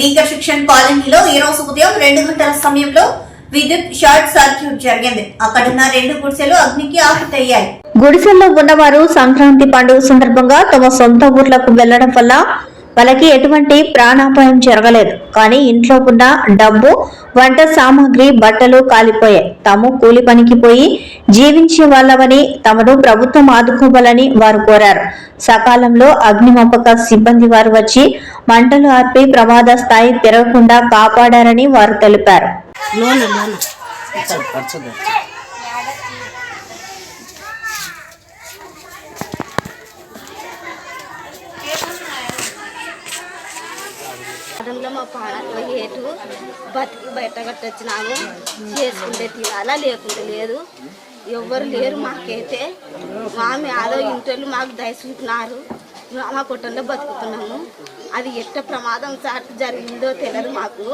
Weaker శిక్షణ కాలనీలో ఈ రోజు ఉదయం రెండు గంటల సమయంలో విద్యుత్ షార్ట్ సర్క్యూట్ జరిగింది. అక్కడున్న రెండు గుడిసెలు అగ్నికి ఆహుతయ్యాయి. గుడిసెల్లో ఉన్నవారు సంక్రాంతి పండుగ సందర్భంగా తమ సొంత ఊర్లకు వెళ్ళడం వల్ల వాళ్ళకి ఎటువంటి ప్రాణాపాయం జరగలేదు. కానీ ఇంట్లో ఉన్న డబ్బు వంట సామాగ్రి బట్టలు కాలిపోయాయి. తాము కూలి పనికి పోయి జీవించే వాళ్ళమని తమను ప్రభుత్వం ఆదుకోవాలని వారు కోరారు. సకాలంలో అగ్నిమాపక సిబ్బంది వారు వచ్చి మంటలు ఆర్పి ప్రమాద స్థాయి పెరగకుండా కాపాడారని వారు తెలిపారు. లోన లోన? అడంలో మా పాలనలో ఏటు బతికి బయట కట్టొచ్చినాము. చేసుకుంటే తినాలా లేకుంటే లేదు. ఎవ్వరు లేరు మాకైతే. మామి ఆదో ఇంటోళ్ళు మాకు దయచుంటున్నారు. మా కుటుంబంలో బతుకుతున్నాము. అది ఎట్ట ప్రమాదం చాటు జరిగిందో తెలియదు మాకు.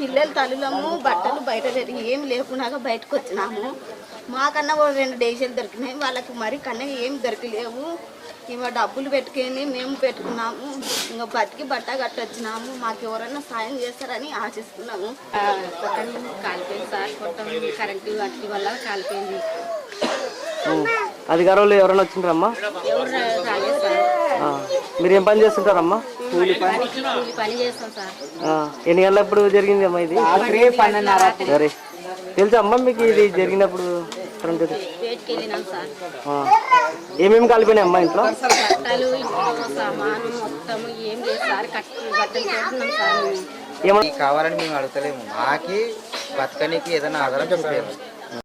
పిల్లల తల్లులము బట్టలు బయట జరిగి ఏం లేకుండా బయటకు వచ్చినాము. మాకన్నా ఓ రెండు డేషన్లు దొరికినాయి. వాళ్ళకి మరి కన్నా ఏం దొరకలేవు. ఇవ డబ్బులు పెట్టుకొని మేము పెట్టుకున్నాము. ఇంకా బతికి బట్ట కట్టొచ్చినాము మాకు ఎవరైనా సాయం చేస్తారని ఆశిస్తున్నాము. కాలిపోయింది సార్. కొట్టం కరెంటు వాటి వల్ల కాలిపోయింది. అధికారులు ఎవరైనా వచ్చిండ్రమ్మా? ఎవరు రాలేదు సార్. ఆ, మీరు ఏం పని చేస్తుంటారమ్మా? కూలి పని? చేస్తాం సార్. ఆ, ఎన్ని గంటలప్పుడు జరిగింది అమ్మా ఇది సరే. తెలుసా అమ్మా మీకు ఇది జరిగినప్పుడు? వెళ్ళినాం సార్. ఏమేమి కలిపినాయి అమ్మా ఇంట్లో? బట్టలు ఇంట్లో సామాను మొత్తము ఏం లేదు సార్. కట్టి బట్టలు కొడుతున్నాం సార్. మేము ఏమన్నా? ఈ కావాలని మేము అడగలేము. మాకి బతకనికి ఏదైనా ఆధారం చెప్పాము